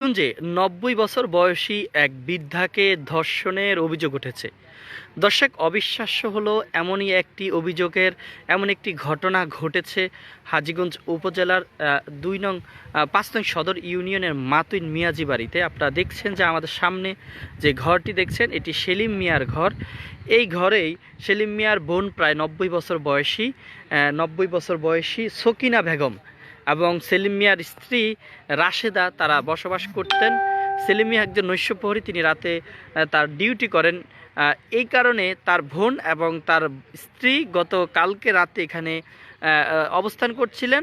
যে নব্বই বছর বয়সী এক বৃদ্ধাকে ধর্ষণের অভিযোগ উঠেছে। দর্শক, অবিশ্বাস্য হলো এমনই একটি অভিযোগের এমন একটি ঘটনা ঘটেছে হাজীগঞ্জ উপজেলার দুই নং পাঁচ নং সদর ইউনিয়নের মাতুইন মিয়াজি বাড়িতে। আপনারা দেখছেন যে আমাদের সামনে যে ঘরটি দেখছেন, এটি সেলিম মিয়ার ঘর। এই ঘরেই সেলিম মিয়ার বোন প্রায় নব্বই বছর বয়সী নব্বই বছর বয়সী সকিনা বেগম এবং সেলিম মিয়ার স্ত্রী রাশেদা তারা বসবাস করতেন। সেলিম মিয়া একজন নৈশপ্রহরী, তিনি রাতে তার ডিউটি করেন। এই কারণে তার বোন এবং তার স্ত্রী গত কালকে রাতে এখানে অবস্থান করছিলেন।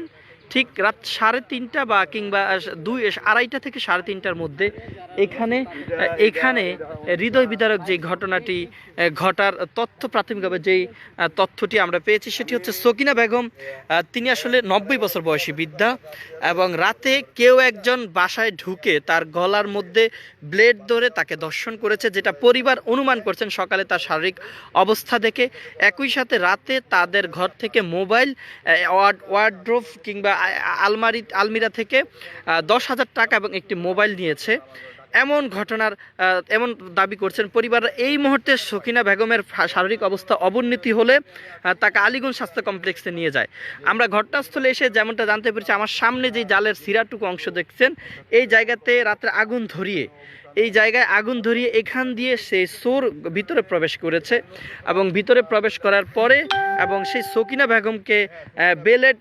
ঠিক রাত সাড়ে তিনটা বা কিংবা দুই, আড়াইটা থেকে সাড়ে তিনটার মধ্যে এখানে এখানে হৃদয় বিদারক যে ঘটনাটি ঘটার তথ্য, প্রাথমিকভাবে যেই তথ্যটি আমরা পেয়েছি সেটি হচ্ছে সকিনা বেগম তিনি আসলে নব্বই বছর বয়সী বৃদ্ধা এবং রাতে কেউ একজন বাসায় ঢুকে তার গলার মধ্যে ব্লেড ধরে তাকে দর্শন করেছে, যেটা পরিবার অনুমান করছেন সকালে তার শারীরিক অবস্থা দেখে। একই সাথে রাতে তাদের ঘর থেকে মোবাইল ওয়ার্ড ওয়ার্ড্রোভ কিংবা আলমারি আলমিরা থেকে দশ হাজার টাকা এবং একটি মোবাইল নিয়েছে। এমন ঘটনার এমন দাবি করছেন পরিবার। এই মুহূর্তে সকিনা বেগমের শারীরিক অবস্থা অবনতি হলে তাকে আলিগঞ্জ স্বাস্থ্য কমপ্লেক্সে নিয়ে যায়। আমরা ঘটনাস্থলে এসে যেমনটা জানতে পেরেছি, আমার সামনে যে জালের সিরাটুকু অংশ দেখছেন, এই জায়গাতে রাত্রে আগুন ধরিয়ে এই জায়গায় আগুন ধরিয়ে এখান দিয়ে সেই সোর ভিতরে প্রবেশ করেছে এবং ভিতরে প্রবেশ করার পরে এবং সেই সকিনা বেগমকে বেলেট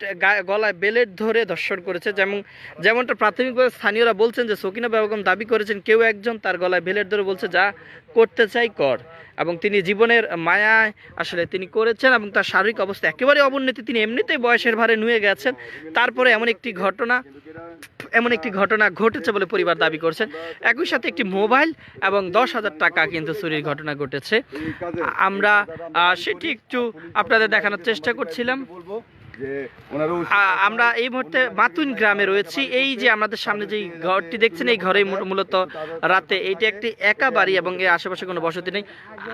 গলায় বেলেট ধরে ধর্ষণ করেছে। যেমন, যেমনটা প্রাথমিকভাবে স্থানীয়রা বলছেন যে সকিনা বেগম দাবি করেছেন, কেউ একজন তার গলায় বেলেট ধরে বলছে, যা করতে চাই কর। এবং তিনি জীবনের মায়ায় আসলে তিনি করেছেন এবং তার শারীরিক অবস্থা একেবারে অবনতি। তিনি এমনিতেই বয়সের ভারে নুয়ে গেছেন। তারপরে এমন একটি ঘটনা, এমন একটি ঘটনা ঘটেছে বলে পরিবার দাবি করছেন একই সাথে একটি মোবাইল এবং দশ হাজার টাকা কিন্তু চুরির ঘটনা ঘটেছে। আমরা সেটি একটু আপনাদের দেখানোর চেষ্টা করছিলাম। আমরা এই মুহূর্তে মাতুন গ্রামে রয়েছি। এই যে আমাদের সামনে যে ঘরটি দেখছেন এই ঘরে মূলত রাতে এইটা একটি একা বাড়ি এবং এর আশেপাশে কোনো বসতি নেই।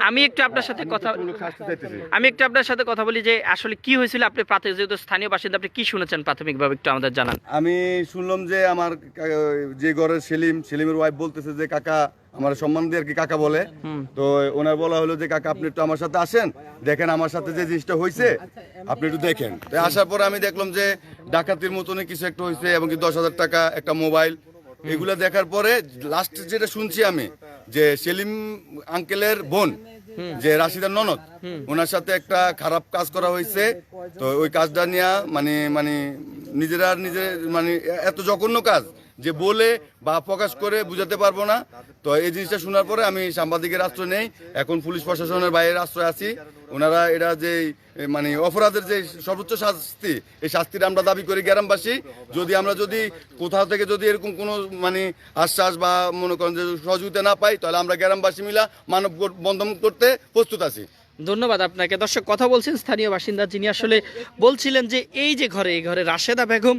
আমি একটু আপনার সাথে কথা আমি একটু আপনার সাথে কথা বলি যে আসলে কি হয়েছিল? আপনি প্রাথমিক যেহেতু স্থানীয় বাসিন্দা আপনি কি শুনেছেন প্রাথমিকভাবে একটু আমাদের জানান। আমি শুনলাম যে আমার যে ঘরের সেলিম সেলিমের ওয়াইফ বলতেছে যে কাকা আমার সম্মান দিয়ে আর কি কাকা বলে। তো ওনার বলা হলো যে কাকা আপনি একটু আমার সাথে আসেন। দেখেন আমার সাথে যে জিনিসটা হয়েছে আপনি একটু দেখেন। তো আসার পরে আমি দেখলাম যে ডাকাতির মতনই কিছু একটা হয়েছে এবং কি দশ হাজার টাকা একটা মোবাইল। এগুলা দেখার পরে লাস্ট যেটা শুনছি আমি যে সেলিম আঙ্কেলের বোন যে রাশিদার ননদ ওনার সাথে একটা খারাপ কাজ করা হয়েছে তো ওই কাজটা নিয়ে মানে মানে নিজেরা আর নিজে মানে এত জঘন্য কাজ যে বলে বা প্রকাশ করে বুঝাতে পারব না। তো এই জিনিসটা শোনার পরে আমি সাংবাদিকের আশ্রয় নেই। এখন পুলিশ প্রশাসনের বাইরের আশ্রয় আছি। ওনারা এটা যে মানে অপরাধের যে সর্বোচ্চ শাস্তি, এই শাস্তিটা আমরা দাবি করি গ্রামবাসী। যদি আমরা যদি কোথাও থেকে যদি এরকম কোনো মানে আশ্বাস বা মনে করেন যে সহযোগিতা না পাই, তাহলে আমরা গ্রামবাসী মিলা মানব বন্ধন করতে প্রস্তুত আছি। ধন্যবাদ আপনাকে। দর্শক, কথা বলছেন স্থানীয় বাসিন্দা যিনি আসলে বলছিলেন যে এই যে ঘরে, এই ঘরে রাশেদা বেগম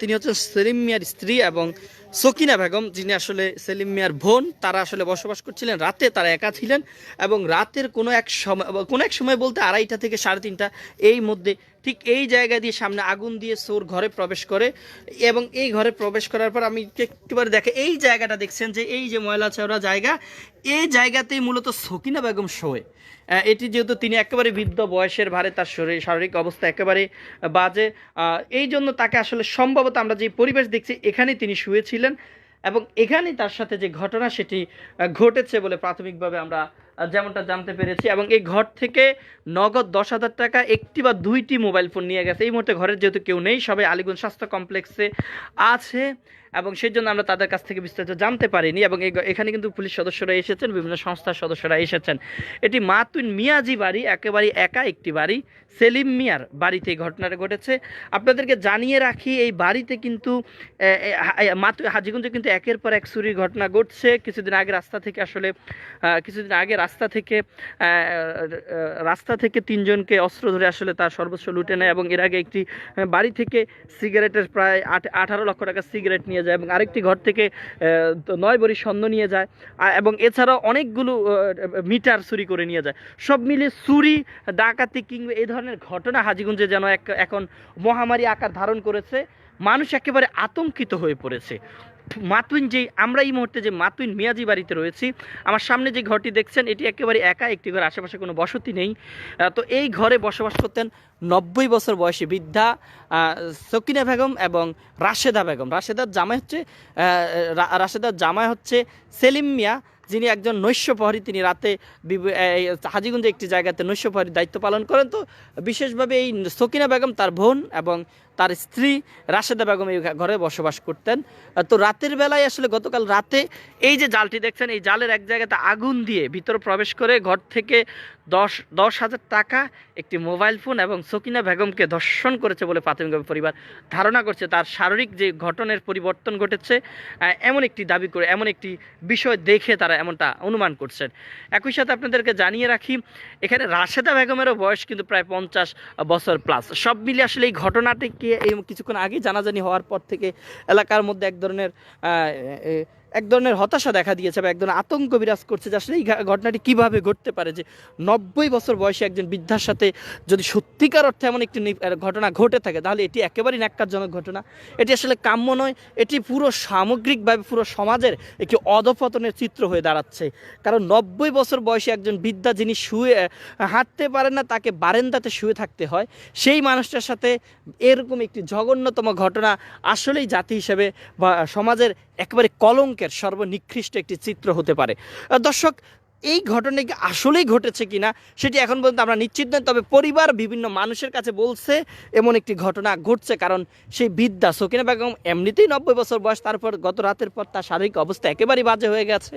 তিনি হচ্ছেন সেলিম মিয়ার স্ত্রী এবং সকিনা বেগম, যিনি আসলে সেলিম মিয়ার বোন, তারা আসলে বসবাস করছিলেন। রাতে তারা একা ছিলেন এবং রাতের কোনো এক সময়, কোনো এক সময় বলতে আড়াইটা থেকে সাড়ে তিনটা এই মধ্যে ঠিক এই জায়গা দিয়ে সামনে আগুন দিয়ে সোর ঘরে প্রবেশ করে এবং এই ঘরে প্রবেশ করার পর আমি একটুবারে দেখে, এই জায়গাটা দেখছেন যে এই যে ময়লা চওড়া জায়গা, এই জায়গাতেই মূলত সকিনা বেগম শোয়ে। এটি যেহেতু তিনি একেবারে বৃদ্ধ বয়সের ভারে তার শরীর শারীরিক অবস্থা একেবারে বাজে এই জন্য তাকে আসলে সম্ভবত আমরা যে পরিবেশ দেখছি এখানেই তিনি শুয়েছিলেন এবং এখানেই তার সাথে যে ঘটনা সেটি ঘটেছে বলে প্রাথমিকভাবে আমরা যেমনটা জানতে পেরেছি। এবং এই ঘর থেকে নগদ দশ হাজার টাকা একটি বা দুইটি মোবাইল ফোন নিয়ে গেছে। এই মুহূর্তে ঘরের যেহেতু কেউ নেই, সবাই আলিগঞ্জ স্বাস্থ্য কমপ্লেক্সে আছে এবং সেই জন্য আমরা তাদের কাছ থেকে বিস্তারিত জানতে পারিনি এবং এখানে কিন্তু পুলিশ সদস্যরা এসেছেন, বিভিন্ন সংস্থার সদস্যরা এসেছেন। এটি মাতুন মিয়াজি বাড়ি, একেবারে একা একটি বাড়ি, সেলিম মিয়ার বাড়িতে এই ঘটনাটা ঘটেছে। আপনাদেরকে জানিয়ে রাখি, এই বাড়িতে কিন্তু মাতু হাজিগঞ্জে কিন্তু একের পর এক চুরির ঘটনা ঘটছে। কিছুদিন আগে রাস্তা থেকে আসলে কিছুদিন আগে রাস্তা থেকে আহ, আহ, রাস্তা থেকে তিনজনকে অস্ত্র ধরে আসলে তার সর্বোচ্চ লুটে নেয় এবং এর আগে একটি বাড়ি থেকে সিগারেটের প্রায় আট আঠারো লক্ষ টাকা সিগারেট নিয়ে যায় এবং আরেকটি ঘর থেকে নয় বড়ি স্বর্ণ নিয়ে যায়। এবং এছাড়াও অনেকগুলো মিটার চুরি করে নিয়ে যায়। সব মিলে চুরি ডাকাতি কিংবা এই ধরনের ঘটনা হাজিগঞ্জে যেন এক এখন মহামারী আকার ধারণ করেছে মানুষ একেবারে আতঙ্কিত হয়ে পড়েছে। মাতুইন যে আমরা এই মুহূর্তে যে মাতুইন মিয়াজি বাড়িতে রয়েছি, আমার সামনে যে ঘরটি দেখছেন, এটি একেবারে একা, একটি ঘর, আশেপাশে কোনো বসতি নেই। তো এই ঘরে বসবাস করতেন নব্বই বছর বয়সী বৃদ্ধা সকিনা বেগম এবং রাশেদা বেগম। রাশেদার জামাই হচ্ছে রাশেদার জামাই হচ্ছে সেলিম মিয়া, যিনি একজন নৈশ প্রহরী তিনি রাতে হাজিগঞ্জে একটি জায়গাতে নৈশ প্রহরীর দায়িত্ব পালন করেন। তো বিশেষভাবে এই সকিনা বেগম তার বোন এবং তার স্ত্রী রাশেদা বেগম এই ঘরে বসবাস করতেন। তো রাতের বেলায় আসলে গতকাল রাতে এই যে জালটি দেখছেন, এই জালের এক জায়গাতে আগুন দিয়ে ভিতরে প্রবেশ করে ঘর থেকে দশ দশ হাজার টাকা, একটি মোবাইল ফোন এবং সকিনা বেগমকে ধর্ষণ করেছে বলে প্রাথমিকভাবে পরিবার ধারণা করছে। তার শারীরিক যে ঘটনের পরিবর্তন ঘটেছে এমন একটি দাবি করে, এমন একটি বিষয় দেখে তারা এমনটা অনুমান করছেন। একই সাথে আপনাদেরকে জানিয়ে রাখি, এখানে রাশেদা বেগমেরও বয়স কিন্তু প্রায় পঞ্চাশ বছর প্লাস সব মিলিয়ে আসলে এই ঘটনাটিকে এই কিছুক্ষণ আগে জানাজানি হওয়ার পর থেকে এলাকার মধ্যে এক ধরনের এক ধরনের হতাশা দেখা দিয়েছে বা এক ধরনের আতঙ্ক বিরাজ করছে যে আসলে এই ঘটনাটি কীভাবে ঘটতে পারে যে নব্বই বছর বয়সে একজন বৃদ্ধার সাথে যদি সত্যিকার অর্থে এমন একটি ঘটনা ঘটে থাকে, তাহলে এটি একেবারেই ন্যাক্কারজনক ঘটনা। এটি আসলে কাম্য নয়, এটি পুরো সামগ্রিকভাবে পুরো সমাজের একটি অধপতনের চিত্র হয়ে দাঁড়াচ্ছে। কারণ নব্বই বছর বয়সে একজন বৃদ্ধা যিনি শুয়ে, হাঁটতে পারেন না, তাকে বারেন্দাতে শুয়ে থাকতে হয়। সেই মানুষটার সাথে এরকম একটি জঘন্যতম ঘটনা আসলেই জাতি হিসেবে বা সমাজের একেবারে কলঙ্কের সর্বনিকৃষ্ট একটি চিত্র হতে পারে। দর্শক, এই ঘটনা কি আসলেই ঘটেছে কিনা সেটি এখন পর্যন্ত আমরা নিশ্চিত নই, তবে পরিবার বিভিন্ন মানুষের কাছে বলছে এমন একটি ঘটনা ঘটছে, কারণ সেই বিদ্যা সকিনা বেগম এমনিতেই নব্বই বছর বয়স, তারপর গত রাতের পর তার শারীরিক অবস্থা একেবারেই বাজে হয়ে গেছে।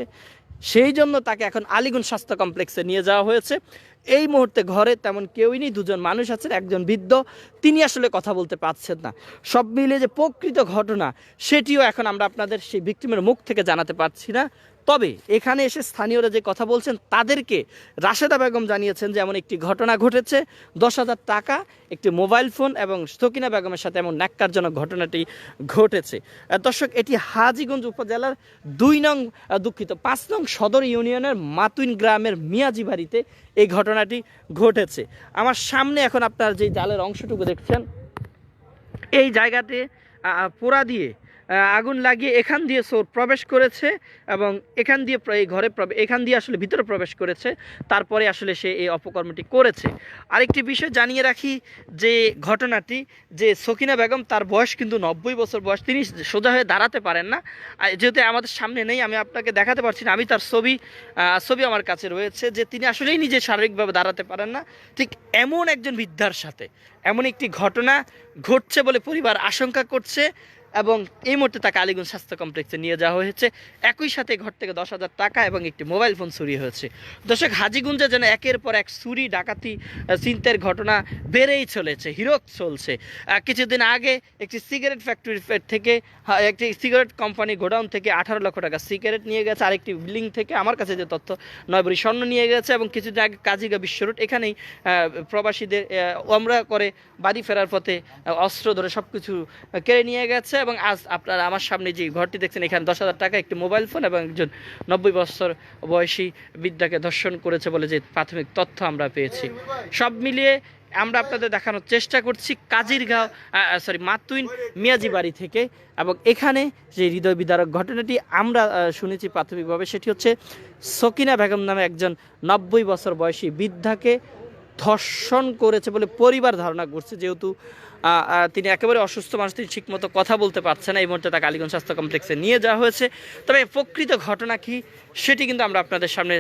সেই জন্য তাকে এখন আলিগুন স্বাস্থ্য কমপ্লেক্সে নিয়ে যাওয়া হয়েছে। এই মুহূর্তে ঘরে তেমন কেউই নেই, দুজন মানুষ আছেন, একজন বৃদ্ধ, তিনি আসলে কথা বলতে পারছেন না। সব মিলিয়ে যে প্রকৃত ঘটনা, সেটিও এখন আমরা আপনাদের সেই ভিক্টিমের মুখ থেকে জানাতে পারছি না। তবে এখানে এসে স্থানীয়রা যে কথা বলছেন, তাদেরকে রাশেদা বেগম জানিয়েছেন যে এমন একটি ঘটনা ঘটেছে। দশ হাজার টাকা, একটি মোবাইল ফোন এবং সকিনা বেগমের সাথে এমন ন্যাক্কারজনক ঘটনাটি ঘটেছে। দর্শক, এটি হাজিগঞ্জ উপজেলার দুই নং দুঃখিত, পাঁচ নং সদর ইউনিয়নের মাতুইন গ্রামের মিয়াজি বাড়িতে এই ঘটনাটি ঘটেছে। আমার সামনে এখন আপনার যে জালের অংশটুকু দেখছেন, এই জায়গাতে পোড়া দিয়ে আগুন লাগিয়ে এখান দিয়ে চোর প্রবেশ করেছে এবং এখান দিয়ে এই ঘরে এখান দিয়ে আসলে ভিতরে প্রবেশ করেছে, তারপরে আসলে সে এই অপকর্মটি করেছে। আরেকটি বিষয় জানিয়ে রাখি যে ঘটনাটি, যে সকিনা বেগম তার বয়স কিন্তু নব্বই বছর বয়স, তিনি সোজা হয়ে দাঁড়াতে পারেন না। যেহেতু আমাদের সামনে নেই, আমি আপনাকে দেখাতে পারছি না, আমি তার ছবি ছবি আমার কাছে রয়েছে যে তিনি আসলেই নিজে শারীরিকভাবে দাঁড়াতে পারেন না। ঠিক এমন একজন বৃদ্ধার সাথে এমন একটি ঘটনা ঘটছে বলে পরিবার আশঙ্কা করছে। এবং এই মুহূর্তে তাকে আলিগঞ্জ স্বাস্থ্য কমপ্লেক্সে নিয়ে যাওয়া হয়েছে। একই সাথে ঘর থেকে দশ হাজার টাকা এবং একটি মোবাইল ফোন চুরি হয়েছে। দর্শক, হাজিগুঞ্জে যেন একের পর এক চুরি, ডাকাতি ছিনতাইয়ের ঘটনা বেড়েই চলেছে, হিরক চলছে। কিছুদিন আগে একটি সিগারেট ফ্যাক্টরি থেকে একটি সিগারেট কোম্পানি গোডাউন থেকে আঠারো লক্ষ টাকা সিগারেট নিয়ে গেছে। আরেকটি বিল্ডিং থেকে, আমার কাছে যে তথ্য নয় ভরি স্বর্ণ নিয়ে গেছে এবং কিছুদিন আগে কাজিগা বিশ্ব রোড এখানেই প্রবাসীদের ওমরা করে বাড়ি ফেরার পথে অস্ত্র ধরে সব কিছু কেড়ে নিয়ে গেছে। এবং আজ আপনারা আমার সামনে যে ঘরটি দেখছেন, এখানে দশ হাজার টাকা একটি মোবাইল ফোন এবং একজন নব্বই বছর বয়সী বিদ্যাকে ধর্ষণ করেছে বলে যে প্রাথমিক তথ্য আমরা পেয়েছি। সব মিলিয়ে আমরা আপনাদের দেখানোর চেষ্টা করছি কাজিরগাঁও সরি মাতুইন মিয়াজি বাড়ি থেকে এবং এখানে যে হৃদয় বিদারক ঘটনাটি আমরা শুনেছি প্রাথমিকভাবে, সেটি হচ্ছে সকিনা বেগম নামে একজন নব্বই বছর বয়সী বৃদ্ধাকে ধর্ষণ করেছে বলে পরিবার ধারণা করছে, যেহেতু তিনি একেবারে অসুস্থ মানুষ, তিনি ঠিকমতো কথা বলতে পারছে না। এই মুহূর্তে তাকে আলিগঞ্জ স্বাস্থ্য কমপ্লেক্সে নিয়ে যাওয়া হয়েছে। তবে প্রকৃত ঘটনা কি, সেটি কিন্তু আমরা আপনাদের সামনে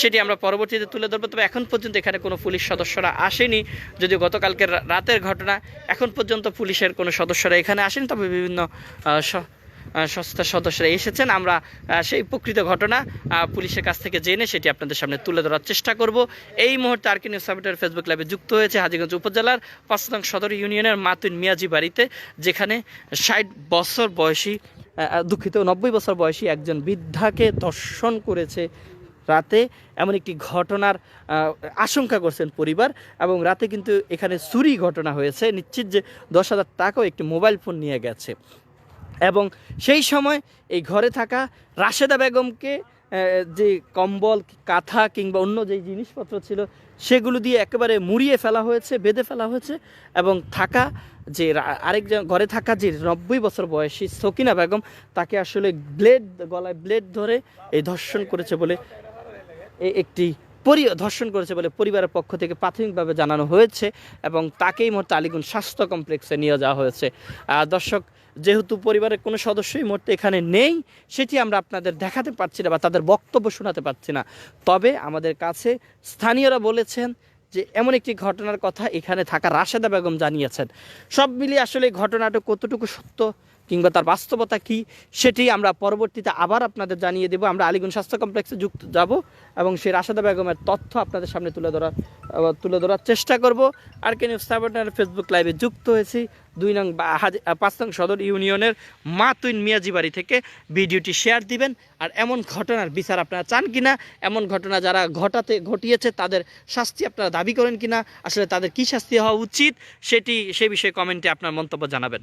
সেটি আমরা পরবর্তীতে তুলে ধরবো। তবে এখন পর্যন্ত এখানে কোনো পুলিশ সদস্যরা আসেনি। যদিও গতকালকের রাতের ঘটনা, এখন পর্যন্ত পুলিশের কোনো সদস্যরা এখানে আসেনি। তবে বিভিন্ন সংস্থার সদস্যরা এসেছেন। আমরা সেই প্রকৃত ঘটনা পুলিশের কাছ থেকে জেনে সেটি আপনাদের সামনে তুলে ধরার চেষ্টা করব। এই মুহূর্তে আরকি নিউজ সামিটের ফেসবুক লাইভে যুক্ত হয়েছে হাজিগঞ্জ উপজেলার পাঁচতং সদর ইউনিয়নের মাতুন মিয়াজি বাড়িতে, যেখানে ষাট বছর বয়সী দুঃখিত, নব্বই বছর বয়সী একজন বৃদ্ধাকে ধর্ষণ করেছে রাতে। এমন একটি ঘটনার আশঙ্কা করছেন পরিবার এবং রাতে কিন্তু এখানে চুরি ঘটনা হয়েছে। নিশ্চিত যে দশ হাজার টাকাও একটি মোবাইল ফোন নিয়ে গেছে। এবং সেই সময় এই ঘরে থাকা রাশেদা বেগমকে যে কম্বল, কাঁথা কিংবা অন্য যে জিনিসপত্র ছিল, সেগুলো দিয়ে একেবারে মুড়িয়ে ফেলা হয়েছে, বেঁধে ফেলা হয়েছে এবং থাকা যে আরেকজন ঘরে থাকা যে নব্বই বছর বয়সী সকিনা বেগম, তাকে আসলে ব্লেড গলায় ব্লেড ধরে এই ধর্ষণ করেছে বলে একটি পরি, ধর্ষণ করেছে বলে পরিবারের পক্ষ থেকে প্রাথমিকভাবে জানানো হয়েছে এবং তাকেই মুহূর্তে আলিগুন স্বাস্থ্য কমপ্লেক্সে নিয়ে যাওয়া হয়েছে। দর্শক, যেহেতু পরিবারের কোনো সদস্যই এই এখানে নেই, সেটি আমরা আপনাদের দেখাতে পারছি না বা তাদের বক্তব্য শোনাতে পারছি না। তবে আমাদের কাছে স্থানীয়রা বলেছেন যে, এমন একটি ঘটনার কথা এখানে থাকা রাশেদা বেগম জানিয়েছেন। সব মিলিয়ে আসলে ঘটনাটা কতটুকু সত্য কিংবা তার বাস্তবতা কি সেটি আমরা পরবর্তীতে আবার আপনাদের জানিয়ে দেব। আমরা আলিগুন স্বাস্থ্য কমপ্লেক্সে যুক্ত যাব এবং সেই রাশেদা বেগমের তথ্য আপনাদের সামনে তুলে ধরার তুলে ধরার চেষ্টা করব। আর কে নিউজ ফেসবুক লাইভে যুক্ত হয়েছি। দুই নং পাঁচ নং সদর ইউনিয়নের মাতুইন মিয়াজি বাড়ি থেকে ভিডিওটি শেয়ার দিবেন। আর এমন ঘটনার বিচার আপনারা চান কিনা, এমন ঘটনা যারা ঘটাতে, ঘটিয়েছে, তাদের শাস্তি আপনারা দাবি করেন কিনা, আসলে তাদের কি শাস্তি হওয়া উচিত, সেটি, সে বিষয়ে কমেন্টে আপনার মন্তব্য জানাবেন।